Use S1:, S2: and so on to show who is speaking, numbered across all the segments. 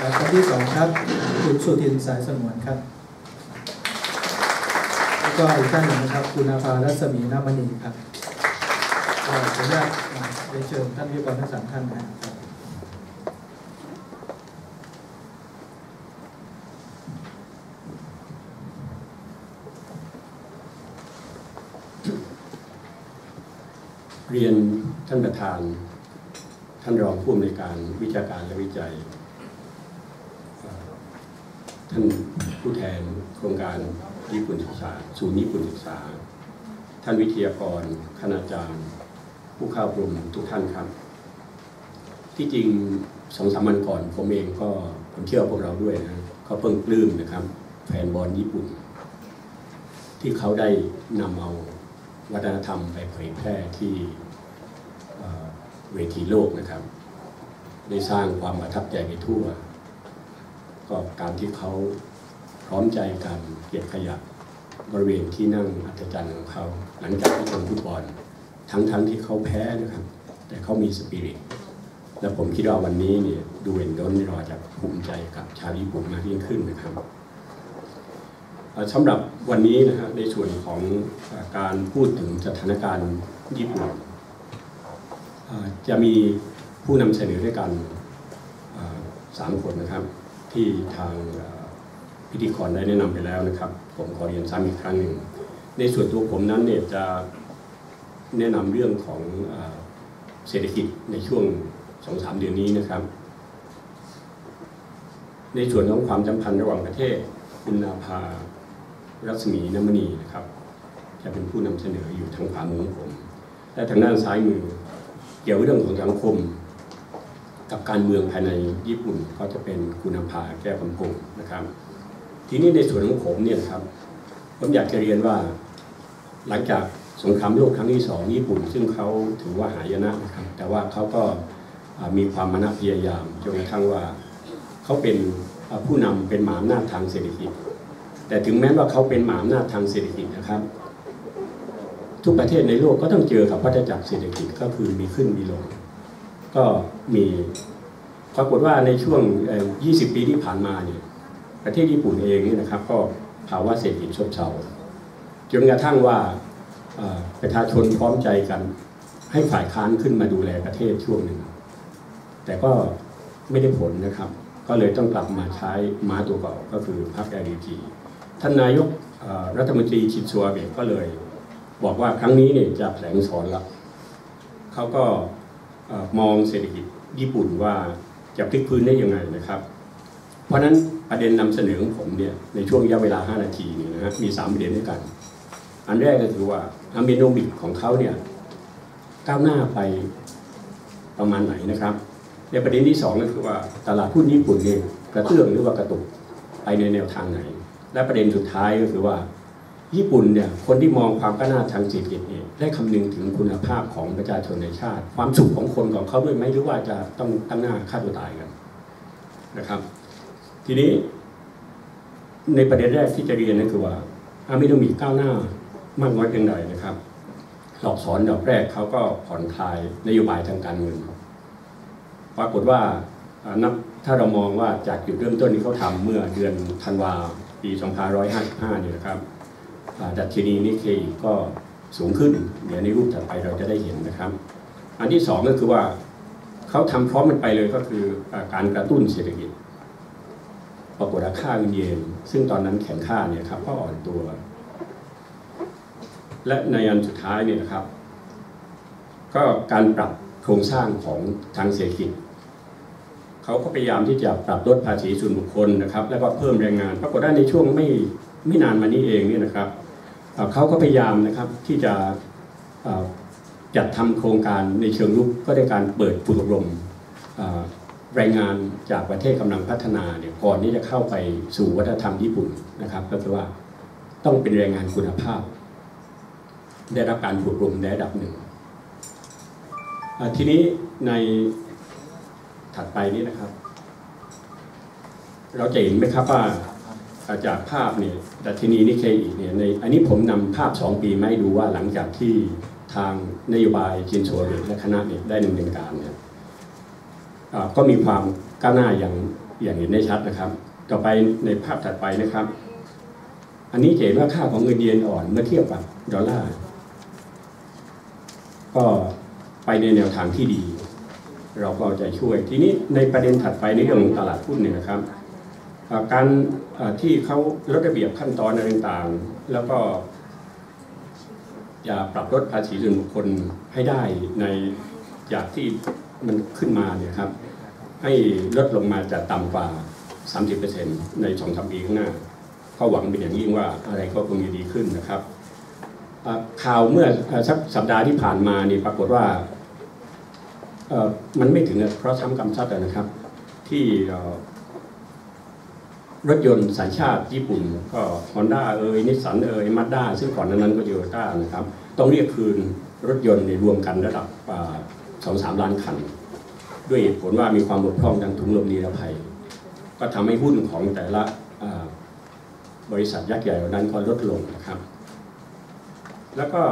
S1: และคนที่สองครับคุณสุทินสายสงวนครับ แล้วก็อีกท่านหนึ่งนะครับคุณอาภารัศมีนามณีครับขออนุญาตเรียนเชิญท่านวิทยากรทั้งสามท่านนะครับ
S2: เรียนท่านประธาน ท่านรองผู้อำนวยการวิชาการและวิจัย ท่านผู้แทนโครงการญี่ปุ่นศึกษาศูนย์ญี่ปุ่นศึกษา ท่านวิทยากรคณาจารย์ ผู้เข้ากลุ่มทุกท่านครับ ที่จริงสองสามวันก่อนผมเองก็ผมเชื่อพวกเราด้วยนะเขาเพิ่งปลื้มนะครับ แฟนบอลญี่ปุ่น ที่เขาได้นำเอาวัฒนธรรมไปเผยแพร่ที่เวทีโลกนะครับ ได้สร้างความประทับใจไปทั่ว ก็การที่เขาพร้อมใจกันเก็บขยะบริเวณที่นั่งอัศจรรย์ของเขา หลังจากที่ชมฟุตบอลทั้งๆทที่เขาแพ้นะครับ แต่เขามีสปิริตและผมคิดว่าวันนี้เนี่ยดูเอ็นดอนเราจะภูมิใจกับชาวญี่ปุ่นมากยิ่งขึ้นนะครับสำหรับวันนี้นะฮะในส่วนของการพูดถึงสถานการณ์ญี่ปุ่นจะมีผู้นำเสนอด้วยกันสามคนนะครับ ที่ทางพิธีกรได้แนะนำไปแล้วนะครับ ผมขอเรียนซ้ำอีกครั้งหนึ่ง ในส่วนตัวผมนั้นเนี่ยจะแนะนำเรื่องของเศรษฐกิจในช่วงสองสามเดือนนี้นะครับ ในส่วนของความสัมพันธ์ระหว่างประเทศคุณนาภารัศมีน้ำมณีนะครับ จะเป็นผู้นำเสนออยู่ทางขวามือของผม และทางด้านซ้ายมือ เกี่ยวกับเรื่องของสังคม กับการเมืองภายในญี่ปุ่นก็จะเป็นคุณภาแก้วคำพงนะครับ ทีนี้ในส่วนของผมเนี่ยครับผมอยากจะเรียนว่า หลังจากสงครามโลกครั้งที่สองญี่ปุ่น ซึ่งเขาถือว่าหายนะนะครับ แต่ว่าเขาก็มีความมานะพยายามจนกระทั่งว่าเขาเป็นผู้นำเป็นหมาอำนาจทางเศรษฐกิจ แต่ถึงแม้ว่าเขาเป็นหมาอำนาจทางเศรษฐกิจนะครับ ทุกประเทศในโลกก็ต้องเจอกับวัฏจักรเศรษฐกิจก็คือมีขึ้นมีลง ก็มีปรากฏว่าในช่วง 20 ปีที่ผ่านมาเนี่ยประเทศญี่ปุ่นเองนี่นะครับก็ภาวะเศรษฐกิจซบเซาจนกระทั่งว่าประชาชนพร้อมใจกันให้ฝ่ายค้านขึ้นมาดูแลประเทศช่วงหนึ่ง แต่ก็ไม่ได้ผลนะครับ ก็เลยต้องกลับมาใช้ม้าตัวเก่าก็คือพรรค LDP ท่านนายกรัฐมนตรีชินซัวอาเบะก็เลย บอกว่าครั้งนี้เนี่ยจะแถลงสอนละเขาก็ มองเศรษฐกิจญี่ปุ่นว่าจะพลิกพื้นได้ยังไงนะครับ เพราะฉะนั้นประเด็นนำเสนอของผมเนี่ยในช่วงระยะเวลา 5 นาทีเนี่ยนะฮะมี 3 ประเด็นด้วยกัน อันแรกก็คือว่าอะมิโนมิกของเขาเนี่ยก้าวหน้าไปประมาณไหนนะครับ ในประเด็นที่สองก็คือว่าตลาดหุ้นญี่ปุ่นเนี่ยกระเตื้องหรือว่ากระตุกไปในแนวทางไหน และประเด็นสุดท้ายก็คือว่า ญี่ปุ่นเนี่ยคนที่มองความก้าวหน้าทางเศรษฐกิจเนี่ยได้คำนึงถึงคุณภาพของประชาชนในชาติ ความสุขของคนของเขาด้วยไหมหรือว่าจะต้องตั้งหน้าฆ่าตัวตายกันนะครับ ทีนี้ในประเด็นแรกที่จะเรียนก็คือว่าอามิโนมีก้าวหน้ามากน้อยเพียงใดนะครับหลอกสอนดอกแรกเขาก็ผ่อนคลายนโยบายทางการเงินปรากฏว่านับถ้าเรามองว่าจากจุดเริ่มต้นที่เขาทำเมื่อเดือนธันวาปี 2555 เนี่ยนะครับ ดัชนีนิเคอีก็สูงขึ้น เดี๋ยวในรูปถัดไปเราจะได้เห็นนะครับ อันที่สองก็คือว่าเขาทำพร้อมกันไปเลยก็คืออการกระตุ้นเศรษฐกิจปรากฏค่าเงินเยนซึ่งตอนนั้นแข็งค่าเนี่ยครับก็อ่อนตัว และในอันสุดท้ายเนี่ยนะครับ ก็การปรับโครงสร้างของทางเศรษฐกิจเขาก็พยายามที่จะปรับลดภาษีส่วนบุคคลนะครับ แล้วก็เพิ่มแรงงาน ปรากฏว่าในช่วงไม่ไม่นานมานี้เองเนี่ยนะครับ เขาก็พยายามนะครับที่จะจัดทำโครงการในเชิงรุกก็ได้การเปิดฝึกอบรมแรงงานจากประเทศกำลังพัฒนาเนี่ยก่อนที่จะเข้าไปสู่วัฒนธรรมญี่ปุ่นนะครับ ก็คือว่าต้องเป็นแรงงานคุณภาพ ได้รับการฝึกอบรมในระดับหนึ่งทีนี้ในถัดไปนี้นะครับ เราจะเห็นไหมครับว่า จากภาพเนี่ยดัชนีนิเคอีเนี่ยในอันนี้ผมนำภาพ 2 ปีมาให้ดูว่าหลังจากที่ทางนโยบายจินโซเรและคณะเนี่ยได้ดำเนินการเนี่ยก็มีความก้าวหน้าอย่างอย่างเห็นได้ชัดนะครับ ต่อไปในภาพถัดไปนะครับ อันนี้เห็นว่าค่าของเงินเยนอ่อนเมื่อเทียบกับดอลลาร์ก็ไปในแนวทางที่ดี เราก็เอาใจช่วยทีนี้ในประเด็นถัดไปในเรื่องตลาดหุ้นเนี่ยนะครับการ ที่เขาลดระเบียบขั้นตอนอะไรต่างๆ แล้วก็จะปรับลดภาษีส่วนบุคคลให้ได้ในจากที่มันขึ้นมาเนี่ยครับ ให้ลดลงมาจากต่ำกว่า 30%ในสองสามปีข้างหน้าก็หวังเป็นอย่างยิ่งว่าอะไรก็คงจะดีขึ้นนะครับข่าวเมื่อสักสัปดาห์ที่ผ่านมานี่ปรากฏว่ามันไม่ถึงเพราะทำกำซัดนะครับ ที่ รถยนต์สัญชาติญี่ปุ่น ก็ฮอนด้าเอ่ยนิสสันเอ่ยมาด้าซึ่งก่อนนั้นก็โยต้านะครับ ต้องเรียกคืนรถยนต์ในรวมกันระดับสองสามล้านคัน ด้วยเหตุผลว่ามีความบกพร่องทางถุงลมนิรภัย ก็ทำให้หุ้นของแต่ละบริษัทยักษ์ใหญ่เหล่านั้นก็ลดลงนะครับ แล้วก็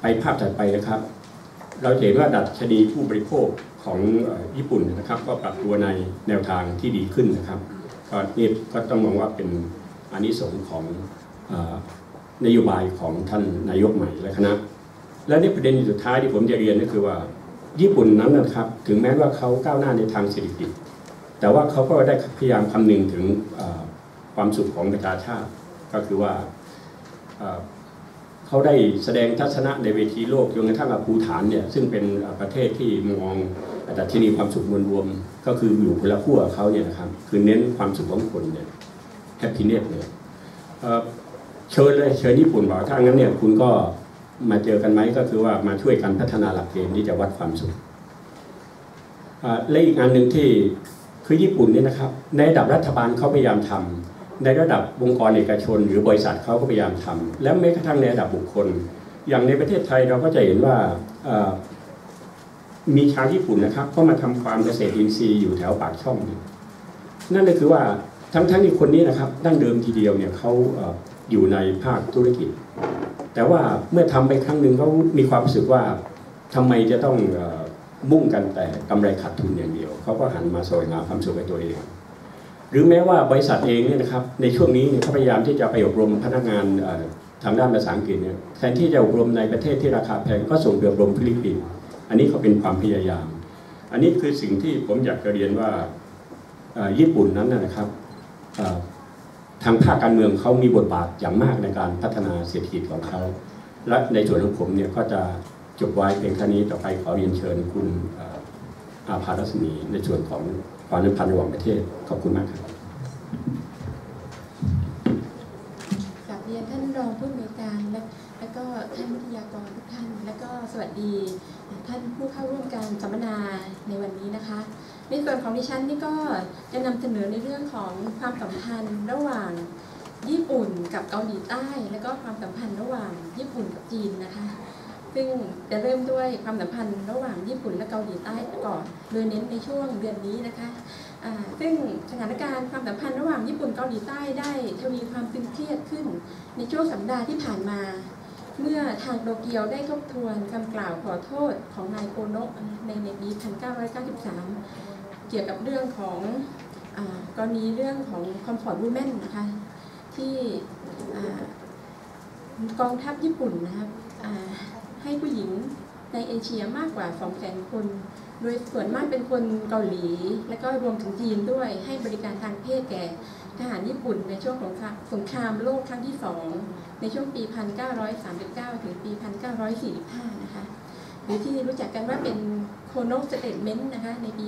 S2: ไปภาพถัดไปนะครับ เราเห็นว่าดัชนีผู้บริโภคของญี่ปุ่นนะครับ ก็ปรับตัวในแนวทางที่ดีขึ้นนะครับ ก็นี่ก็ต้องมองว่าเป็นอานิสงส์ของอนโยบายของท่านนายกใหม่และคณะ และนี่ประเด็นสุดท้ายที่ผมจะเรียนก็คือว่าญี่ปุ่นนั้นนะครับถึงแม้ว่าเขาก้าวหน้าในทางเศรษฐกิจ แต่ว่าเขาก็ได้พยายามคำนึงถึงความสุขของประชาชาติ ก็คือว่าเขาได้แสดงทัศนะในเวทีโลกจนกระทั่งกับภูฐานเนี่ยซึ่งเป็นประเทศที่มอง ดัชนีความสุขมวลรวมก็คืออยู่คนละขั้วเขาเนี่ยนะครับ คือเน้นความสุขของคนเนี่ยแฮปปี้เนสเนี่ยเชิญเลยเชิญญี่ปุ่นบอกถ้างั้นเนี่ยคุณก็มาเจอกันไหมก็คือว่ามาช่วยกันพัฒนาหลักเกณฑ์ที่จะวัดความสุขอ่าและอีกอันหนึ่งที่คือญี่ปุ่นเนี่ยนะครับ ในระดับรัฐบาลเขาพยายามทำในระดับองค์กรเอกชน หรือบริษัทเขาก็พยายามทำและแม้กระทั่งในระดับบุคคล อย่างในประเทศไทยเราก็จะเห็นว่า มีชาวญี่ปุ่นนะครับเข้ามาทำฟาร์มเกษตรอินทรีย์อยู่แถวปากช่องนี่นั่นก็คือว่าทั้งทั้งที่คนนี้นะครับดั้งเดิมทีเดียวเนี่ยเขาอยู่ในภาคธุรกิจ แต่ว่าเมื่อทำไปครั้งหนึ่งเขามีความรู้สึกว่าทำไมจะต้องมุ่งกันแต่กำไรขาดทุนอย่างเดียวเขาก็หันมาสวงหาความสุขให้ตัวเอง หรือแม้ว่าบริษัทเองเนี่ยนะครับในช่วงนี้เนี่ยเขาพยายามที่จะไปอบรมพนักงานทางด้านภาษาอังกฤษเนี่ยแทนที่จะอบรมในประเทศที่ราคาแพงก็ส่งไปอบรมฟิลิปปินส์ อันนี้เขาเป็นความพยายาม อันนี้คือสิ่งที่ผมอยากจะเรียนว่าญี่ปุ่นนั้นนะครับทางภาคการเมืองเขามีบทบาทอย่างมากในการพัฒนาเศรษฐกิจของเขา และในส่วนของผมเนี่ยก็จะจบไว้เพียงเท่นี้ต่อไปขอเรียนเชิญคุณอาภารัศมีในส่วนของความสัมพันธ์ระหว่างประเทศขอบคุณมากครับ
S3: กราบเรียนท่านรองผู้อำนวยการและและก็ท่านวิทยากรทุกท่าน และก็สวัสดี ท่านผู้เข้าร่วมการสัมมนาในวันนี้นะคะ ในส่วนของดิฉันนี่ก็จะนำเสนอในเรื่องของความสัมพันธ์ระหว่างญี่ปุ่นกับเกาหลีใต้ และก็ความสัมพันธ์ระหว่างญี่ปุ่นกับจีนนะคะ ซึ่งจะเริ่มด้วยความสัมพันธ์ระหว่างญี่ปุ่นและเกาหลีใต้ก่อนโดยเน้นในช่วงเดือนนี้นะคะซึ่งสถานการณ์ความสัมพันธ์ระหว่างญี่ปุ่นเกาหลีใต้ได้ทวีความตึงเครียดขึ้นในช่วงสัปดาห์ที่ผ่านมา เมื่อทางโตเกียวได้ทบทวนคำกล่าวขอโทษของนายโกโนะในในปี 1993 เกี่ยวกับเรื่องของอกรณีเรื่องของคอมฟอร์ตวูแมนนะคะที่กองทัพญี่ปุ่นนะครับให้ผู้หญิงในเอเชียมากกว่า 200,000 คน โดยส่วนมากเป็นคนเกาหลี และก็รวมถึงจีนด้วยให้บริการทางเพศแก่ ทหารญี่ปุ่นในช่วงของสงครามโลกครั้งที่2ในช่วงปี 1939 ถึงปี 1945 นะคะ หรือที่รู้จักกันว่าเป็นโคโนสเตทเมนต์นะคะในปี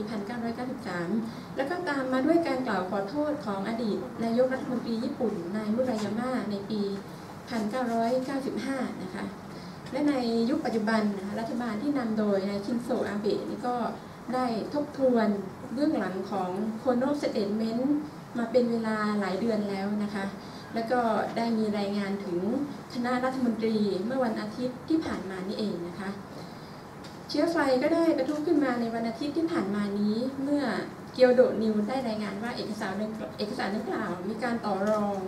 S3: 1993 แล้วก็ตามมาด้วยการกล่าวขอโทษของอดีต นายกรัฐมนตรีญี่ปุ่น นายมุรายาม่าในปี 1995 นะคะ และในยุคปัจจุบันนะคะรัฐบาลที่นำโดยนายชินโซอาเบะนี่ก็ได้ทบทวนเบื้องหลังของโคโนสเตทเมนต์ มาเป็นเวลาหลายเดือนแล้วนะคะ แล้วก็ได้มีรายงานถึงคณะรัฐมนตรีเมื่อวันอาทิตย์ที่ผ่านมานี่เองนะคะ เชื้อไฟก็ได้ประทุขึ้นมาในวันอาทิตย์ที่ผ่านมานี้ เมื่อเกียวโดนิวได้รายงานว่าเอกสารดังเอกสารดังกล่าวมีการต่อรอง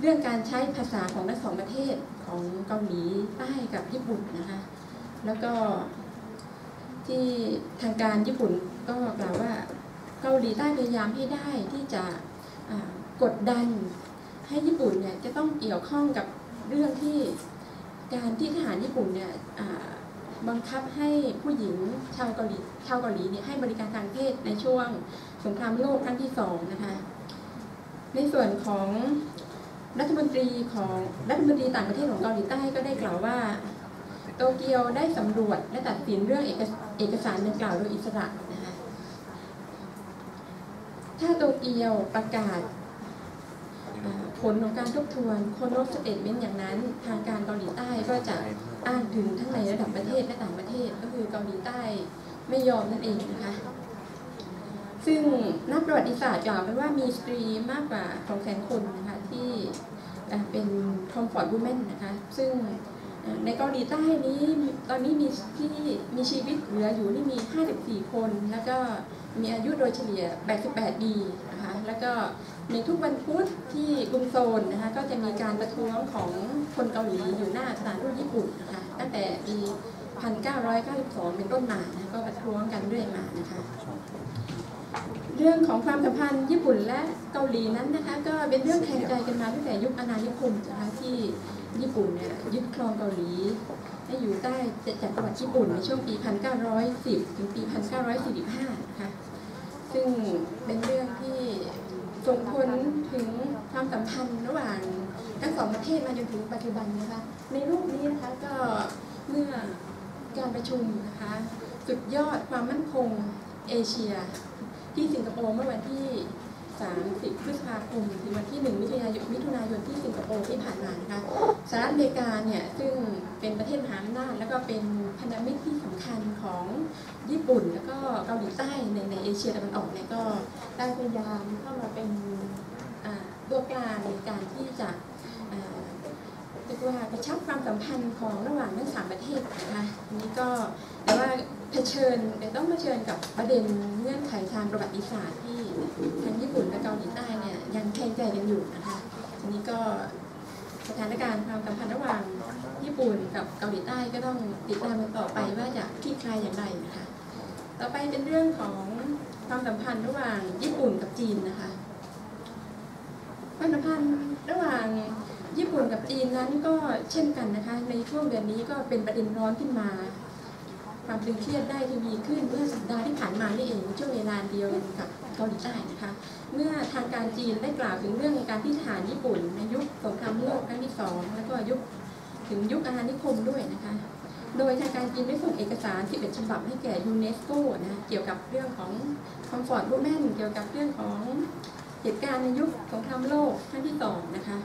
S3: เรื่องการใช้ภาษาของทั้งสองประเทศของเกาหลีใต้กับญี่ปุ่นนะคะ แล้วก็ที่ทางการญี่ปุ่นก็กล่าวว่า เกาหลีใต้พยายามให้ได้ที่จะกดดันให้ญี่ปุ่นเนี่ยจะต้องเกี่ยวข้องกับเรื่องที่การที่ทหารญี่ปุ่นเนี่ยบังคับให้ผู้หญิงชาวเกาหลีชาวเกาหลีเนี่ยให้บริการทางเพศในช่วงสงครามโลกครั้งที่สองนะคะในส่วนของรัฐมนตรีของรัฐมนตรีต่างประเทศของเกาหลีใต้ก็ได้กล่าวว่า โตเกียวได้สำรวจและตัดสินเรื่องเอกสเอกสารดังกล่าวโดยอิสระนะ ถ้าโตเกียวประกาศผลของการทบทวนโคโนสเตทเมนต์อย่างนั้น ทางการเกาหลีใต้ก็จะอ้างถึงทั้งในระดับประเทศและต่างประเทศก็คือเกาหลีใต้ไม่ยอมนั่นเองนะคะ ซึ่งนักประวัติศาสตร์กล่าวไว้ว่ามีสตรีมากกว่า2แสนคนนะคะที่เป็นคอมฟอร์ต w ู m มนนะคะ ซึ่งในเกาหลีใต้นี้ตอนนี้มีที่มีชีวิตเหลืออยู่ที่มี 54 คน แล้วก็ มีอายุโดยเฉลี่ย 88ปีนะคะแล้วก็ในทุกวันพุธที่กรุงโซลนะคะก็จะมีการประท้วงของคนเกาหลีอยู่หน้าสถานทูตญี่ปุ่นนะคะตั้งแต่ปี 1992 เป็นต้นมานะคะก็ประท้วงกันเรื่อยมานะคะเรื่องของความสัมพันธ์ญี่ปุ่นและเกาหลีนั้นนะคะก็เป็นเรื่องแทงใจกันมาตั้งแต่ยุคอาณานิคมนะคะที่ญี่ปุ่นเนี่ยยึดครองเกาหลี ให้อยู่ใต้จักรวรรดิญี่ปุ่นในช่วงปี 1910 ถึงปี 1945 นะคะ ซึ่งเป็นเรื่องที่ส่งผลถึงความสัมพันธ์ระหว่างทั้งสองประเทศมาจนถึงปัจจุบันนะคะ ในรูปนี้นะคะก็เมื่อการประชุมนะคะสุดยอดความมั่นคงเอเชีย ที่สิงคโปร์เมื่อวันที่ 30 พฤษภาคมถึงวันที่ 1 มิถุนายนมิถุนายนที่สิงคโปร์ที่ผ่านมานะคะสหรัฐอเมริกาเนี่ยซึ่งเป็นประเทศมหาอำนาจแล้วก็เป็นพันธมิตรที่สำคัญของญี่ปุ่น แล้วก็เกาหลีใต้ในในเอเชียตะวันออกเนี่ยก็ได้พยายามเข้ามาเป็นตัวกลางในการที่จะเรียกว่ากระชับความสัมพันธ์ของระหว่างทั้งสามประเทศนะคะนนี้ก็แต่ว่า เผชิญต่ต้องเผชิญกับประเด็นเงื่อนไขทางประวัติศาสตร์ที่ทั้งญี่ปุ่นและเกาหลีใต้เนี่ยยังแข่งใจกันอยู่นะคะอันนี้ก็สถานการณ์ความสัมพันธ์ระหว่างญี่ปุ่นกับเกาหลีใต้ก็ต้องติดตามกันต่อไปว่าจะคลี่คลายอย่างไรนะคะ ต่อไปเป็นเรื่องของความสัมพันธ์ระหว่างญี่ปุ่นกับจีนนะคะความสัมพันธ์ระหว่างญี่ปุ่นกับจีนนั้นก็เช่นกันนะคะ ในช่วงเดือนนี้ก็เป็นประเด็นร้อนขึ้นมา ความตึงเครียดได้ทวีขึ้นเมื่อสัปดาห์ที่ผ่านมานี่เองช่วงเวลาเดียวกันกับเกาหลีใต้นะคะเมื่อทางการจีนได้กล่าวถึงเรื่องการที่ทหารญี่ปุ่นในยุคสงครามโลกครั้งที่สองแล้วก็ยุคถึงยุคอาณานิคมด้วยนะคะ โดยทางการจีนได้ส่งเอกสาร 11 ฉบับให้แก่ยูเนสโกนะะเกี่ยวกับเรื่องของคอมฟอร์ต w ู m มนเกี่ยวกับเรื่องของเหตุการณ์ในยุคสงครามโลกครั้งที่สองนะคะ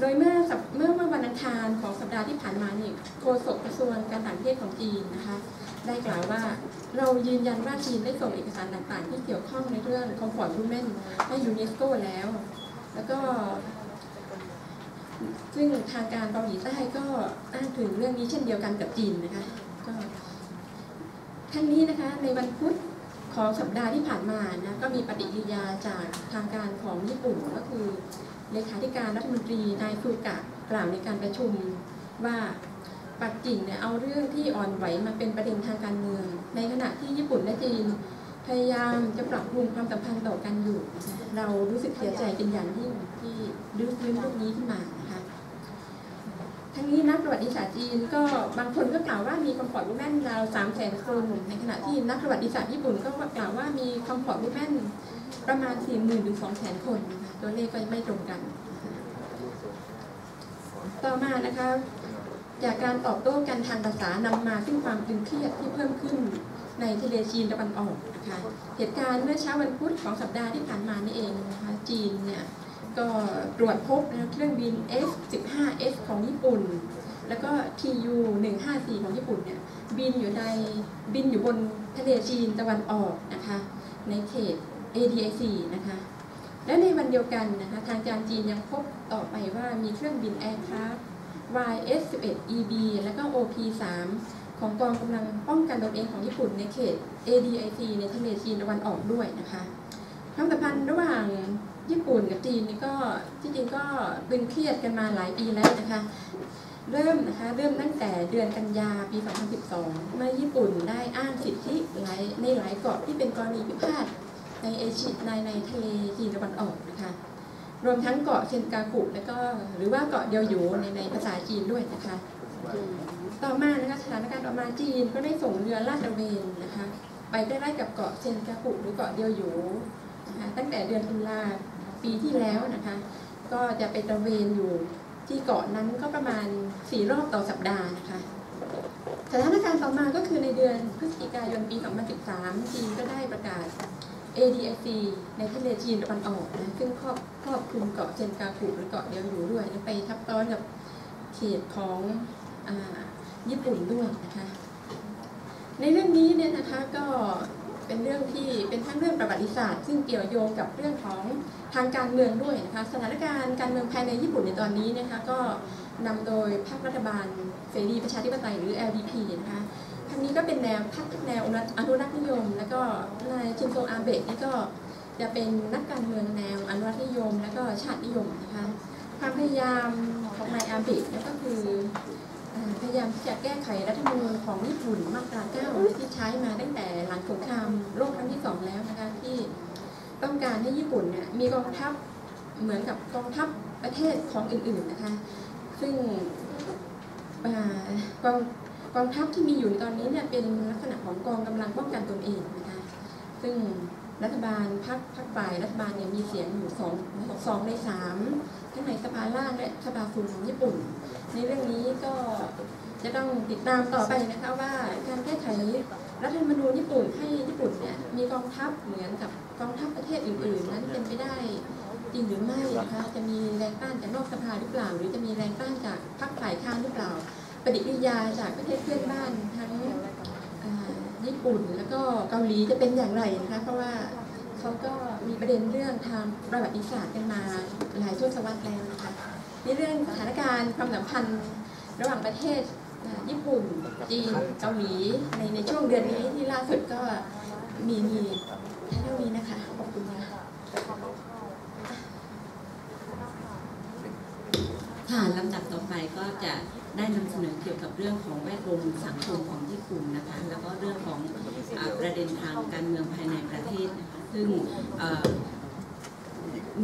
S3: โดยเมื่อเมื่อเมื่อวันอังคารของสัปดาห์ที่ผ่านมานี่โฆษกกระทรวงการต่างประเทศของจีนนะคะได้กล่าวว่าเรายืนยันว่าจีนได้ส่งเอกสารต่างๆ ที่เกี่ยวข้องในเรื่อง Comfort Women ให้ยูเนสโกแล้ว แล้วก็ ซึ่งทางการเกาหลีใต้ก็อ้างถึงเรื่องนี้เช่นเดียวกันกับจีนนะคะก็ทั้งนี้นะคะในวันพุธของสัปดาห์ที่ผ่านมานะก็มีปฏิกิริยาจากทางการของญี่ปุ่นก็คือ เลขาธิการรัฐมนตรีนายฟูกะกล่าวในการประชุมว่าปักกิ่งเนี่ยเอาเรื่องที่อ่อนไหวมาเป็นประเด็นทางการเมือง ในขณะที่ญี่ปุ่นและจีนพยายามจะปรับปรุงความสัมพันธ์ต่อกันอยู่ เรารู้สึกเสียใจเป็นอย่างยิ่งที่รื้อฟื้นเรื่องนี้ขึ้นมานะคะทั้งนี้นักประวัติศาสตร์จีนก็บางคนก็กล่าวว่ามีคอมฟอร์ตวูแมนราวสามแสนคนในขณะที่นักประวัติศาสตร์ญี่ปุ่นก็กล่าวว่ามีคอมฟอร์ตวูแมนประมาณ4 0 0 0 0ถึง2 0 0 0 0 คนนะคะ ตัวเลขก็ไม่ตรงกัน ต่อมานะคะ จากการตอบโต้กันทางภาษานำมาซึ่งความตึงเครียดที่เพิ่มขึ้นในทะเลจีนตะวันออกนะคะเหตุการณ์เมื่อเช้าวันพุธของสัปดาห์ที่ผ่านมานี่เองนะคะจีนเนี่ยก็ตรวจพบนะเครื่องบิน F-15S ของญี่ปุ่น แล้วก็ TU 154 ของญี่ปุ่นเนี่ยบินอยู่ในบินอยู่บนทะเลจีนตะวันออกนะคะในเขต ADIC นะคะ และในวันเดียวกันนะคะทางการจีนยังพบต่อไปว่ามีเครื่องบินแอร์คราฟ YS-11EB และก็ OP-3 ของกองกำลังป้องกันตนเองของญี่ปุ่นในเขต ADIC ในทะเลจีนตะวันออกด้วยนะคะความสัมพันธ์ระหว่างญี่ปุ่นกับจีนนี่ก็ที่จริงก็ตึงเครียดกันมาหลายปีแล้วนะคะ เริ่มนะคะเริ่มตั้งแต่เดือนกันยาปี 2012 เมื่อญี่ปุ่นได้อ้างสิทธิในหลายเกาะที่เป็นกรณีพิพาท ในเอเชียในในทะเลจีนตะวันออกนะคะรวมทั้งเกาะเซนกากุแล้วก็หรือว่าเกาะเดียวหยูในในภาษาจีนด้วยนะคะต่อมานะคะสถานการณ์ต่อมาจีนก็ได้ส่งเรือลาดตระเวนนะคะไปใกล้ๆกับเกาะเซนกากุหรือเกาะเดียวหยูนะคะตั้งแต่เดือนตุลาปีที่แล้วนะคะก็จะไปตระเวนอยู่ที่เกาะนั้นก็ประมาณสี่รอบต่อสัปดาห์นะคะสถานการณ์ต่อมาก็คือในเดือนพฤศจิกายนปี 2013 จีนก็ได้ประกาศ ADIC ในทะเลจีนตะวันออกนะซึ่งครอบครอบคลุมเกาะเซนกากุหรือเกาะเดียวอยู่ด้วยนะไปทับซ้อนกับเขตของอญี่ปุ่นด้วยนะคะในเรื่องนี้เนี่ยนะคะก็เป็นเรื่องที่เป็นทั้งเรื่องประวัติศาสตร์ ซึ่งเกี่ยวโยงกับเรื่องของทางการเมืองด้วยนะคะสถานการณ์การเมืองภายในญี่ปุ่นในตอนนี้นะคะก็นำโดยพรรครัฐบาลเสรีประชาธิปไตยหรือ LDP นะคะ ทางนี้ก็เป็นแนวพรรคแนวอนุรักษ์นิยม แล้วก็นายชินโซอาเบะนี่ก็จะเป็นนักการเมืองแนวอนุรักษ์นิยม และก็ชาตินิยมนะคะความพยายามของนายอาเบะนี่ก็คือพยายามที่จะแก้ไขรัฐธรรมนูญของญี่ปุ่นมาตรา 9 ที่ใช้มาตั้งแต่หลังสงครามโลกครั้งที่สองแล้วนะคะที่ต้องการให้ญี่ปุ่นเนี่ยมีกองทัพเหมือนกับกองทัพประเทศของอื่นๆนะคะซึ่งอ่ากอง กองทัพที่มีอยู่ในตอนนี้เนี่ยเป็นลักษณะของกองกำลังป้องกันตนเองนะคะซึ่งรัฐบาลพรรคพรรคฝ่ายรัฐบาลเนี่ยมีเสียงอยู่สองสองในสามทั้งในสภาล่างและสภาสูงของญี่ปุ่น ในเรื่องนี้ก็จะต้องติดตามต่อไปนะคะว่าการแก้ไขรัฐธรรมนูญญี่ปุ่นให้ญี่ปุ่นเนี่ยมีกองทัพเหมือนกับกองทัพประเทศอื่น ๆ นั้นเป็นไปได้จริงหรือไม่นะคะจะมีแรงต้านจากนอกสภาหรือเปล่า หรือจะมีแรงต้านจากพรรคฝ่ายค้านหรือเปล่า ปฏิกิริยาจากประเทศเพื่อนบ้านทั้งญี่ปุ่นแล้วก็เกาหลีจะเป็นอย่างไรนะคะเพราะว่าเขาก็มีประเด็นเรื่องทางประวัติศาสตร์กันมาหลายทศวรรษแล้วนะคะในเรื่องสถานการณ์ความสัมพันธ์ระหว่างประเทศญี่ปุ่นจีนเกาหลีในในช่วงเดือนนี้ที่ล่าสุดก็มีมีเท่านี้นะคะขอบคุณค่ะ
S4: ค่ะลำดับต่อไปก็จะ ได้นำเสนอเกี่ยวกับเรื่องของแวดวงสังคมของญี่ปุ่นนะคะ แล้วก็เรื่องของอประเด็นทางการเมืองภายในประเทศนะคะ ซึ่ง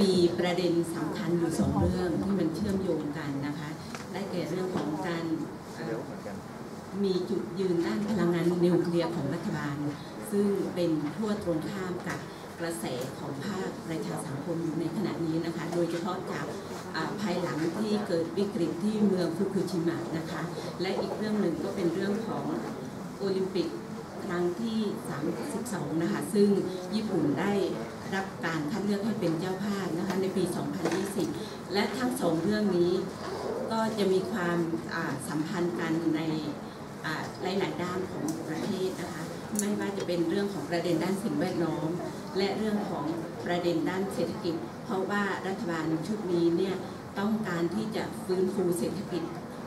S4: มีประเด็นสำคัญอยู่สองเรื่องที่มันเชื่อมโยงกันนะคะ ได้แก่เรื่องของการมีจุดยืนด้านพลังงานนิวเคลียร์ของรัฐบาล ซึ่งเป็นทั่วตรงข้ามกับ กระแสของภาคประชาสังคมอยู่ในขณะนี้นะคะ โดยเฉพาะจากภายหลังที่เกิดวิกฤตที่เมืองฟุกุชิมะนะคะ และอีกเรื่องหนึ่งก็เป็นเรื่องของโอลิมปิกครั้งที่ 32 นะคะ ซึ่งญี่ปุ่นได้รับการคัดเลือกให้เป็นเจ้าภาพนะคะในปี 2020 และทั้งสองเรื่องนี้ก็จะมีความสัมพันธ์กันในอ่าหลาย ๆ ด้านของประเทศนะคะ ไม่ว่าจะเป็นเรื่องของประเด็นด้านสิ่งแวดล้อม และเรื่องของประเด็นด้านเศรษฐกิจ เพราะว่ารัฐบาลชุดนี้เนี่ยต้องการที่จะฟื้นฟูเศรษฐกิจ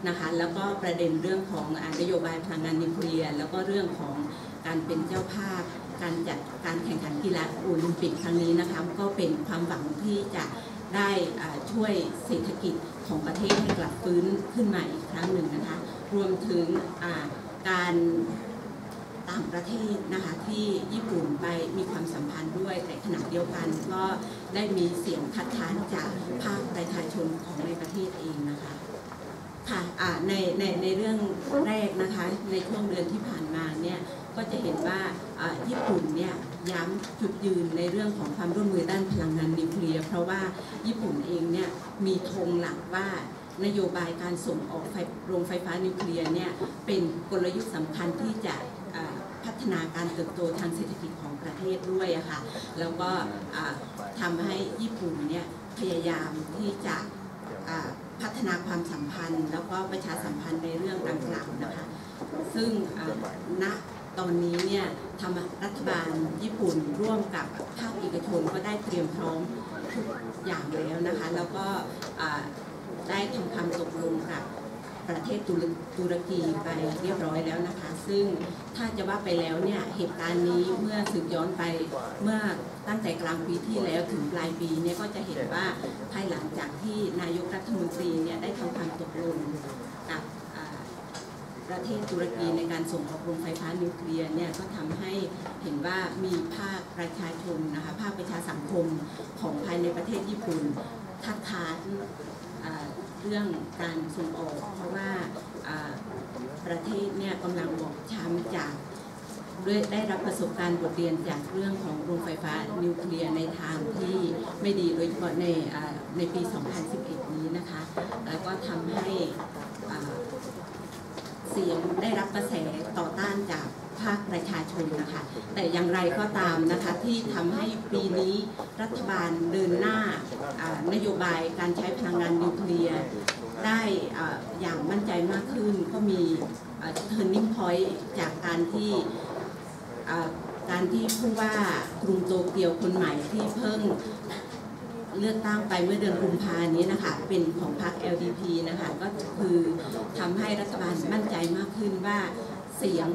S4: นะคะแล้วก็ประเด็นเรื่องของอนโยบายพลังงานนิวเคลียร์แล้วก็เรื่องของการเป็นเจ้าภาพ การจัดการแข่งขันกีฬาโอลิมปิกครั้งนี้นะคะก็เป็นความหวังที่จะได้ช่วยเศรษฐกิจของประเทศให้กลับฟื้นขึ้นมาอีกครั้งหนึ่งนะคะรวมถึงการ ต่างประเทศนะคะที่ญี่ปุ่นไปมีความสัมพันธ์ด้วย แต่ขณะเดียวกันก็ได้มีเสียงคัดค้านจากภาคประชาชนของในประเทศเองนะคะค่ะในในในเรื่องแรกนะคะในช่วงเดือนที่ผ่านมาเนี่ยก็จะเห็นว่าญี่ปุ่นเนี่ยย้ำจุดยืนในเรื่องของความร่วมมือด้านพลังงานนิวเคลียร์เพราะว่าญี่ปุ่นเองเนี่ยมีธงหลักว่านโยบายการส่งออกโรงไฟฟ้านิวเคลียร์เนี่ยเป็นกลยุทธ์สำคัญที่จะ ฒนาการเติบโตทางเศรษฐกิจของประเทศด้วยอะค่ะแล้วก็ทำให้ญี่ปุ่นเนี่ยพยายามที่จะพัฒนาความสัมพันธ์ แล้วก็ประชาสัมพันธ์ในเรื่องดังกล่าวนะคะซึ่งณตอนนี้เนี่ยทำรัฐบาลญี่ปุ่นร่วมกับภาคเอกชนก็ได้เตรียมพร้อมทุกอย่างแล้วนะคะ แล้วก็ได้ทำคำตกลงกับ ประเทศตุรตรกีไปเรียบร้อยแล้วนะคะ ซึ่งถ้าจะว่าไปแล้วเนี่ยเหตุการณ์นี้เมื่อสืบย้อนไปเมื่อตั้งแต่กลางปีที่แล้วถึงปลายปีเนี่ยก็จะเห็นว่าภายหลังจากที่นายกรัฐมนตรีเนี่ยได้ทำความตกลงกับประเทศตุรกีในการส่งออกโรงไฟฟ้านิวเคลียร์เนี่ยก็ทำให้เห็นว่ามีภาคประชาชนนะคะภาคประชาสังคมของภายในประเทศญี่ปุ่นทัดทาน เรื่องการส่งออก เพราะว่าประเทศเนี่ยกำลังบอบช้ำจากด้วยได้รับประสบการณ์บทเรียนจากเรื่องของโรงไฟฟ้านิวเคลียร์ในทางที่ไม่ดีโดยเฉพาะในในปี 2011 นี้นะคะ แล้วก็ทำให้เสียงได้รับกระแสต่อต้านจาก ภาคประชาชนนะคะ แต่อย่างไรก็ตามนะคะที่ทำให้ปีนี้รัฐบาลเดินหน้านโยบายการใช้พลังงานนิวเคลียร์ได้อย่างมั่นใจมากขึ้น ก็มีอ่า turning point จากการที่การที่ผู้ว่ากรุงโตเกียวคนใหม่ที่เพิ่งเลือกตั้งไปเมื่อเดือนกุมภานี้นะคะเป็นของพรรค LDP นะคะก็คือทำให้รัฐบาลมั่นใจมากขึ้นว่า เสียง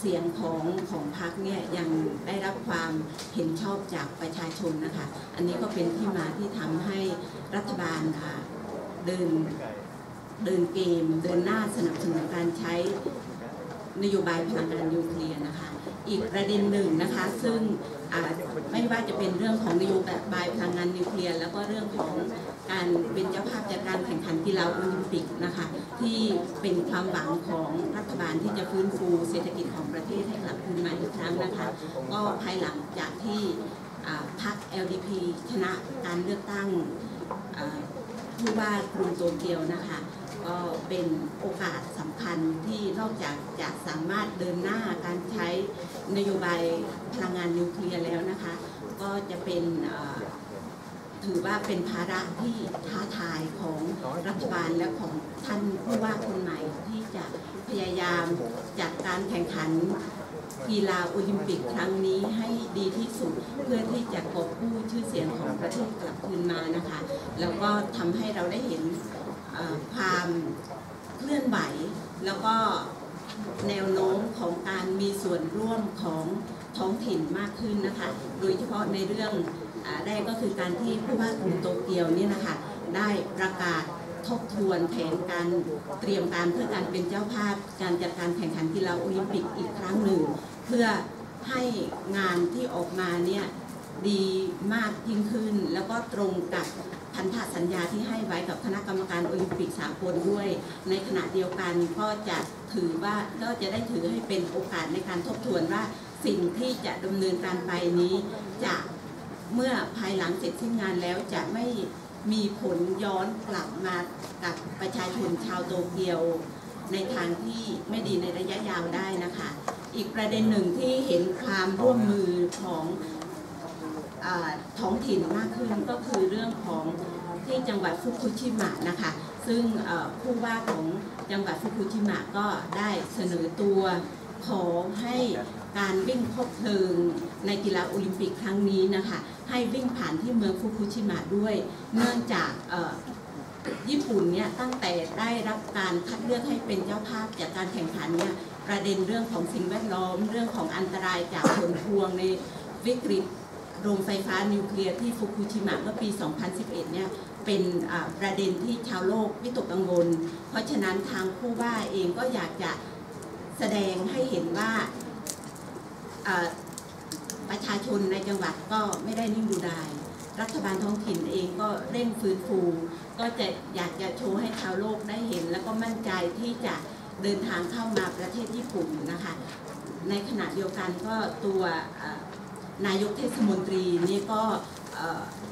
S4: เสียงของของพรรคเนี่ยยังได้รับความเห็นชอบจากประชาชนนะคะ อันนี้ก็เป็นที่มาที่ทำให้รัฐบาลอ่าเดินเดินเกม เดินหน้าสนับสนุนการใช้นโยบายพลังงานนิวเคลียร์นะคะ อีกประเด็นหนึ่งนะคะ ซึ่งอ่าไม่ว่าจะเป็นเรื่องของนโยบายพลังงานนิวเคลียร์แล้วก็เรื่องของ การเป็นเจ้าภาพจัดการแข่งขันกีฬาโอลิมปิกนะคะที่เป็นความหวังของรัฐบาลที่จะฟื้นฟูเศรษฐกิจของประเทศให้กลับคืนมาอีกครั้งนะคะก็ภายหลังจากที่พรรค LDP ชนะการเลือกตั้งอ่าผู้ว่ากรุงโตเกียวนะคะก็เป็นโอกาสสำคัญที่นอกจากจะสามารถเดินหน้าการใช้นโยบายพลังงานนิวเคลียร์แล้วนะคะ ก็จะเป็น ถือว่าเป็นภาระที่ท้าทายของรัฐบาลและของท่านผู้ว่าคนใหม่ที่จะพยายามจัดการแข่งขันกีฬาโอลิมปิกครั้งนี้ให้ดีที่สุดเพื่อที่จะกอบกู้ชื่อเสียงของประเทศกลับคืนมานะคะแล้วก็ทำให้เราได้เห็นเอ่อความเคลื่อนไหว แล้วก็แนวโน้มของการมีส่วนร่วมของท้องถิ่นมากขึ้นนะคะ โดยเฉพาะในเรื่องอา แรกก็คือการที่ผู้ว่ากรุงโตเกียวเนี่ยนะคะได้ประกาศทบทวนแผนการเตรียมการเพื่อการเป็นเจ้าภาพ การจัดการแข่งขันกีฬาโอลิมปิกอีกครั้งหนึ่ง เพื่อให้งานที่ออกมาเนี่ยดีมากยิ่งขึ้น แล้วก็ตรงกับพันธสัญญาที่ให้ไว้กับคณะกรรมการโอลิมปิกสากลด้วย ในขณะเดียวกันก็จะถือว่าก็จะได้ถือให้เป็นโอกาสในการทบทวนว่าสิ่งที่จะดำเนินการไปนี้จะ เมื่อภายหลังเสร็จสิ้นงานแล้วจะไม่มีผลย้อนกลับมากับประชาชนชาวโตเกียวในทางที่ไม่ดีในระยะยาวได้นะคะ อีกประเด็นหนึ่งที่เห็นความร่วมมือของอท้องถิ่นมากขึ้นก็คือเรื่องของที่จังหวัดฟุกุชิมะนะคะ ซึ่งผู้ว่าของจังหวัดฟุกุชิมะก็ได้เสนอตัว ขอให้การวิ่งคบเพลิงในกีฬาโอลิมปิกครั้งนี้นะคะให้วิ่งผ่านที่เมืองฟุกุชิมะด้วย เนื่องจากญี่ปุ่นเนี่ยตั้งแต่ได้รับการคัดเลือกให้เป็นเจ้าภาพจากการแข่งขันเนี่ยประเด็นเรื่องของสิ่งแวดล้อม เรื่องของอันตรายจากผลพวงในวิกฤตโรงไฟฟ้านิวเคลียร์ที่ฟุกุชิมะเมื่อปี 2011 เนี่ยเป็นประเด็นที่ชาวโลกวิตกกังวล เพราะฉะนั้นทางผู้ว่าเองก็อยากจะ แสดงให้เห็นว่าประชาชนในจังหวัดก็ไม่ได้นิ่งดูดาย รัฐบาลท้องถิ่นเองก็เร่งฟื้นฟู ก็จะอยากจะโชว์ให้ชาวโลกได้เห็น แล้วก็มั่นใจที่จะเดินทางเข้ามาประเทศญี่ปุ่นนะคะ ในขณะเดียวกันก็ตัวนายกเทศมนตรีนี่ก็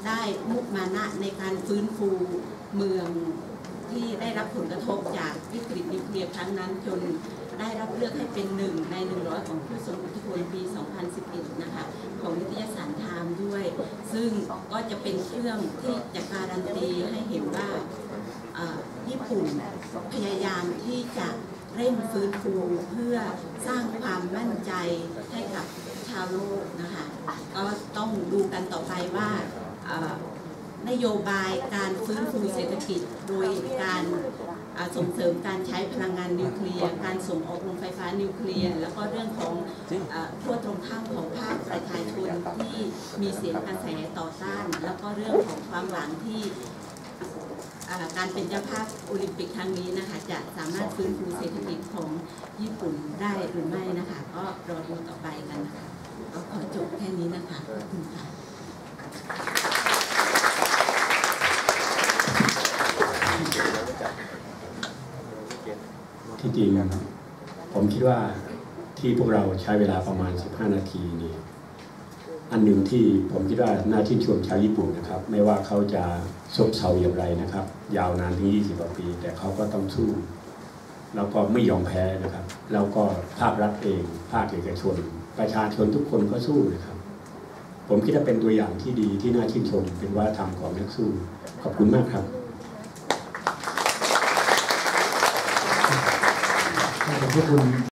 S4: ได้มุกมานะในการฟื้นฟูเมืองที่ได้รับผลกระทบจากวิกฤตนิวเคลียร์ครั้งนั้นจน ได้รับเลือกให้เป็นหนึ่งใน 100 ของผู้ทรงอิทธิพลปี 2011 นะคะ ของนิตยสารไทม์ด้วย ซึ่งก็จะเป็นเครื่องที่จะการันตีให้เห็นว่าญี่ปุ่นพยายามที่จะเร่งฟื้นฟูเพื่อสร้างความมั่นใจให้กับชาวโลกนะคะก็ต้องดูกันต่อไปว่านโยบายการฟื้นฟูเศรษฐกิจโดยการ ส่งเสริมการใช้พลังงานนิวเคลียร์ การส่งออกโรงไฟฟ้านิวเคลียร์ แล้วก็เรื่องของอ่าขั้วตรงข้ามของภาคประชาชนที่มีเสียงกระแสต่อต้าน แล้วก็เรื่องของความหวังที่การเป็นเจ้าภาพโอลิมปิกครั้งนี้นะคะจะสามารถฟื้นฟูเศรษฐกิจของญี่ปุ่นได้หรือไม่นะคะ ก็รอดูต่อไปกันนะคะก็ขอจบแค่นี้นะคะขอบคุณค่ะ
S2: ที่จริงผมคิดว่าที่พวกเราใช้เวลาประมาณ 15 นาทีนี่อันหนึ่งที่ผมคิดว่าน่าชื่นชมชาวญี่ปุ่นนะครับ ไม่ว่าเขาจะซบเซาอย่างไรนะครับ ยาวนานถึง 20กว่าปี แต่เขาก็ต้องสู้ แล้วก็ไม่ยอมแพ้นะครับ แล้วก็ภาครัฐเอง ภาคเอกชน ประชาชนทุกคนก็สู้นะครับ ผมคิดว่าเป็นตัวอย่างที่ดีที่น่าชื่นชมเป็นวัฒนธรรมของนักสู้ ขอบคุณมากครับ
S1: ขอบคุณ